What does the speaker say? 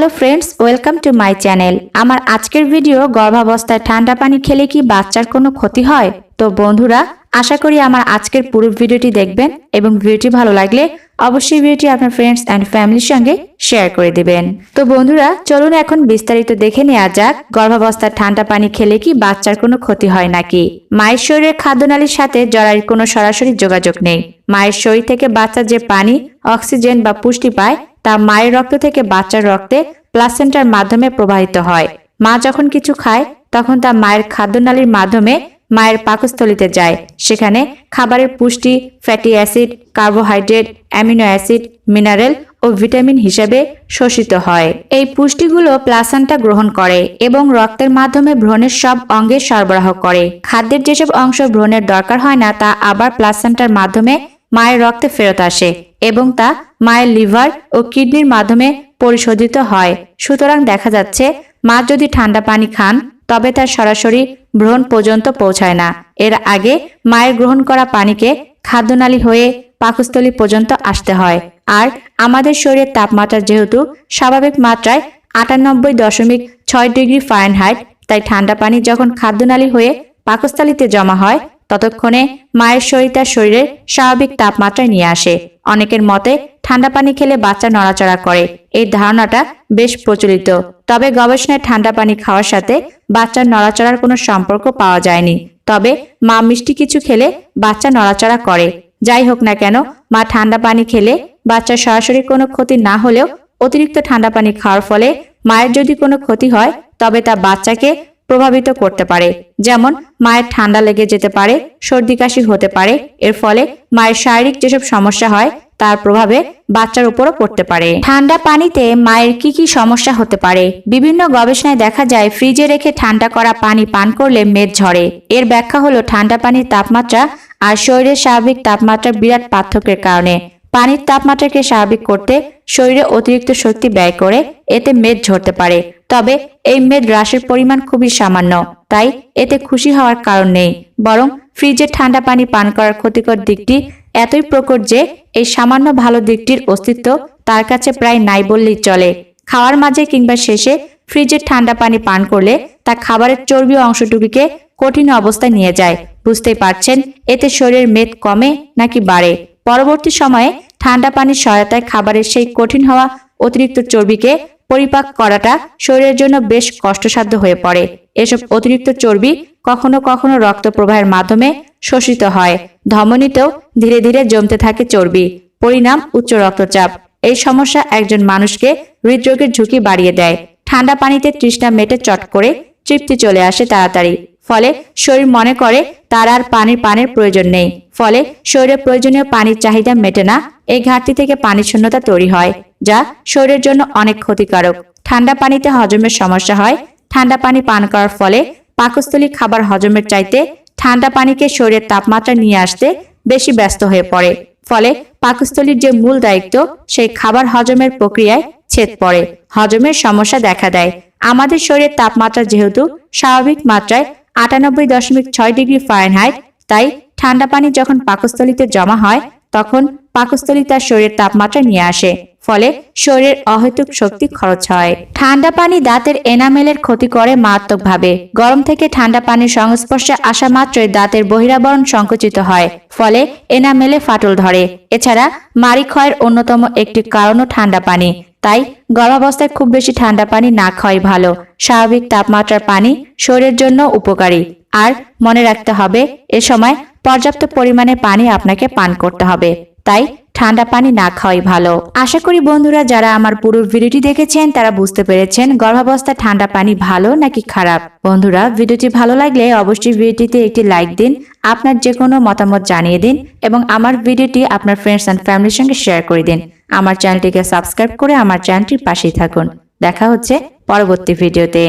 Hello friends, welcome to my channel. আমার আজকের video গর্ভাবস্থায় ঠান্ডা পানি খেলে কি বাচ্চার কোনো ক্ষতি হয়? তো বন্ধুরা, আশা করি আমার আজকের পুরো ভিডিওটি দেখবেন এবং ভিডিওটি ভালো লাগলে অবশ্যই ভিডিওটি আপনার ফ্রেন্ডস অ্যান্ড ফ্যামিলির সঙ্গে শেয়ার করে দিবেন। তো বন্ধুরা, চলুন এখন বিস্তারিত দেখে নেওয়া যাক, গর্ভাবস্থায় ঠান্ডা পানি খেলে কি বাচ্চার কোনো ক্ষতি হয় নাকি? মায়ের শরীরের খাদ্যনালীর সাথে জরায়ুর কোনো সরাসরি যোগাযোগ নেই। মায়ের শরীর থেকে বাচ্চা যে পানি, অক্সিজেন বা পুষ্টি পায় তা মায়ের রক্ত থেকে বাচ্চার রক্তে প্লাসেন্টার মাধ্যমে প্রবাহিত হয়। মা যখন কিছু খায়, তখন তা মায়ের খাদ্যনালীর মাধ্যমে মায়ের পাকস্থলিতে যায়। সেখানে খাবারের পুষ্টি, fatty acid, carbohydrate, amino acid, mineral ও ভিটামিন হিসেবে শোষিত হয়। এই পুষ্টিগুলো প্লাসেন্টা গ্রহণ করে এবং রক্তের মাধ্যমে ভ্রূণের সব অঙ্গে সরবরাহ করে। খাদ্যের যেসব অংশ ভ্রূণের দরকার হয় না, তা আবার প্লাসেন্টার মাধ্যমে মায়ের রক্তে ফেরত আসে এবং তা মায়ের লিভার ও কিডনির মাধ্যমে পরিশোধিত হয়। সুতরাং দেখা যাচ্ছে, মা যদি ঠান্ডা পানি খান, তবে তার সরাসরি ভ্রূণ পর্যন্ত পৌঁছায় না। এর আগে মায়ের গ্রহণ করা পানিকে খাদ্যনালী হয়ে পাকস্থলী পর্যন্ত আসতে হয়। আর আমাদের শরীরের তাপমাত্রা যেহেতু স্বাভাবিক মাত্রায় আটানব্বই দশমিক ছয় ডিগ্রি ফারেনহাইট, তাই ঠান্ডা পানি যখন খাদ্যনালী হয়ে পাকস্থলীতে জমা হয় ততক্ষণে মায়ের শরীর তার শরীরের স্বাভাবিক তাপমাত্রায় নিয়ে আসে। অনেকের মতে, ঠান্ডা পানি খেলে বাচ্চা নড়াচড়া করে। এই ধারণাটা বেশ প্রচলিত। তবে গবেষণায় ঠান্ডা পানি খাওয়ার সাথে বাচ্চার নড়াচড়ার কোনো সম্পর্ক পাওয়া যায়নি। তবে মা মিষ্টি কিছু খেলে বাচ্চা নড়াচড়া করে। যাই হোক না কেন, মা ঠান্ডা পানি খেলে বাচ্চার সরাসরি কোনো ক্ষতি না হলেও অতিরিক্ত ঠান্ডা পানি খাওয়ার ফলে মায়ের যদি কোনো ক্ষতি হয়, তবে তা বাচ্চাকে প্রভাবিত করতে পারে। যেমন, মায়ের ঠান্ডা লেগে যেতে পারে, সর্দি কাশি হতে পারে, এর ফলে মায়ের শারীরিক যেসব সমস্যা হয়, তার প্রভাবে বাচ্চার উপরও পড়তে পারে। ঠান্ডা পানিতে মায়ের কি কি সমস্যা হতে পারে? বিভিন্ন গবেষণায় দেখা যায়, ফ্রিজে রেখে ঠান্ডা করা পানি পান করলে মেদ ঝরে। এর ব্যাখ্যা হলো, ঠান্ডা পানির তাপমাত্রা আর শরীরের স্বাভাবিক তাপমাত্রার বিরাট পার্থক্যের কারণে। পানির তাপমাত্রাকে স্বাভাবিক করতে শরীরে অতিরিক্ত শক্তি ব্যয় করে, এতে মেদ ঝরতে পারে। তবে এই মেদ হ্রাসের পরিমাণ খুবই সামান্য, তাই এতে খুশি হওয়ার কারণ নেই। বরং ফ্রিজে ঠান্ডা পানি পান করার ক্ষতিকর দিকটি এতই প্রকট যে এই সামান্য ভালো দিকটির অস্তিত্ব তার কাছে প্রায় নাই বললেই চলে। খাওয়ার মাঝে কিংবা শেষে ফ্রিজের ঠান্ডা পানি পান করলে তা খাবারের চর্বি অংশটুকুকে কঠিন অবস্থায় নিয়ে যায়। বুঝতেই পারছেন, এতে শরীরের মেদ কমে নাকি বাড়ে? পরবর্তী সময়ে ঠান্ডা পানির সহায়তায় খাবারের সেই কঠিন হওয়া অতিরিক্ত চর্বিকে পরিপাক করাটা শরীরের জন্য বেশ কষ্টসাধ্য হয়ে পড়ে। এসব অতিরিক্ত চর্বি কখনো কখনো রক্ত প্রবাহের মাধ্যমে শোষিত হয়। ধমনীতেও ধীরে ধীরে জমতে থাকে চর্বি। পরিণাম উচ্চ রক্তচাপ। এই সমস্যা একজন মানুষকে হৃদরোগের ঝুঁকি বাড়িয়ে দেয়। ঠান্ডা পানিতে তৃষ্ণা মেটে চট করে তৃপ্তি চলে আসে তাড়াতাড়ি। ফলে শরীর মনে করে তার আর পানির পানের প্রয়োজন নেই। ফলে শরীরে প্রয়োজনীয় পানির চাহিদা মেটে না। এই ঘাটতি থেকে পানি শূন্যতা তৈরি হয়, যা শরীরের জন্য অনেক ক্ষতিকারক। ঠান্ডা পানিতে হজমের সমস্যা হয়। ঠান্ডা পানি পান করার ফলে পাকস্থলী খাবার হজমের চাইতে ঠান্ডা পানিকে শরীরের তাপমাত্রা নিয়ে আসতে বেশি ব্যস্ত হয়ে পড়ে। ফলে পাকস্থলীর যে মূল দায়িত্ব, সেই খাবার হজমের প্রক্রিয়ায় ছেদ পড়ে। হজমের সমস্যা দেখা দেয়। আমাদের শরীরের তাপমাত্রা যেহেতু স্বাভাবিক মাত্রায় আটানব্বই দশমিক ছয় ডিগ্রি ফারেনহাইট, তাই ঠান্ডা পানি যখন পাকস্থলীতে জমা হয়, তখন পাকস্থলী তার শরীরের তাপমাত্রা নিয়ে আসে, ফলে শরীরের অহেতুক শক্তি খরচ হয়। ঠান্ডা পানি দাঁতের এনামেলের ক্ষতি করে মারাত্মকভাবে। গরম থেকে ঠান্ডা পানির সংস্পর্শে আসা মাত্রই দাঁতের বহিরাবরণ সংকুচিত হয়, ফলে এনামেলে ফাটল ধরে। এছাড়া মারি ক্ষয়ের অন্যতম একটি কারণও ঠান্ডা পানি। তাই গর্ভাবস্থায় খুব বেশি ঠান্ডা পানি না খাওয়াই ভালো। স্বাভাবিক তাপমাত্রার পানি শরীরের জন্য উপকারী। আর মনে রাখতে হবে, এ সময় পর্যাপ্ত পরিমাণে পানি আপনাকে পান করতে হবে। তাই ঠান্ডা পানি না খাওয়াই ভালো। আশা করি বন্ধুরা, যারা আমার পুরো ভিডিওটি দেখেছেন, তারা বুঝতে পেরেছেন গর্ভাবস্থা ঠান্ডা পানি ভালো নাকি খারাপ। বন্ধুরা, ভিডিওটি ভালো লাগলে অবশ্যই ভিডিওটিতে একটি লাইক দিন, আপনার যে কোনো মতামত জানিয়ে দিন এবং আমার ভিডিওটি আপনার ফ্রেন্ডস অ্যান্ড ফ্যামিলির সঙ্গে শেয়ার করে দিন। আমার চ্যানেলটিকে সাবস্ক্রাইব করে আমার চ্যানেলটির পাশেই থাকুন। দেখা হচ্ছে পরবর্তী ভিডিওতে।